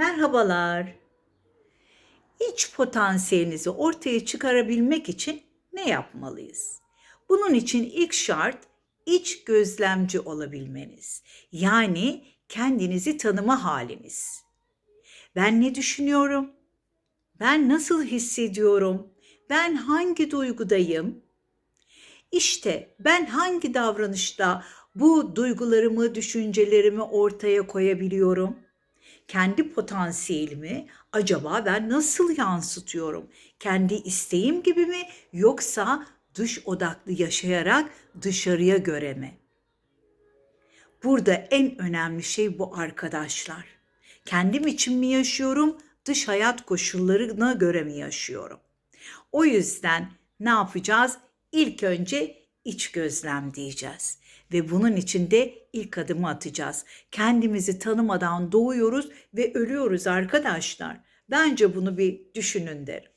Merhabalar. İç potansiyelinizi ortaya çıkarabilmek için ne yapmalıyız? Bunun için ilk şart iç gözlemci olabilmeniz. Yani kendinizi tanıma haliniz. Ben ne düşünüyorum? Ben nasıl hissediyorum? Ben hangi duygudayım? İşte ben hangi davranışta bu duygularımı, düşüncelerimi ortaya koyabiliyorum? Kendi potansiyelimi acaba ben nasıl yansıtıyorum? Kendi isteğim gibi mi yoksa dış odaklı yaşayarak dışarıya göre mi? Burada en önemli şey bu arkadaşlar. Kendim için mi yaşıyorum, dış hayat koşullarına göre mi yaşıyorum? O yüzden ne yapacağız? İlk önce iç gözlem diyeceğiz. Ve bunun için de ilk adımı atacağız. Kendimizi tanımadan doğuyoruz ve ölüyoruz arkadaşlar. Bence bunu bir düşünün derim.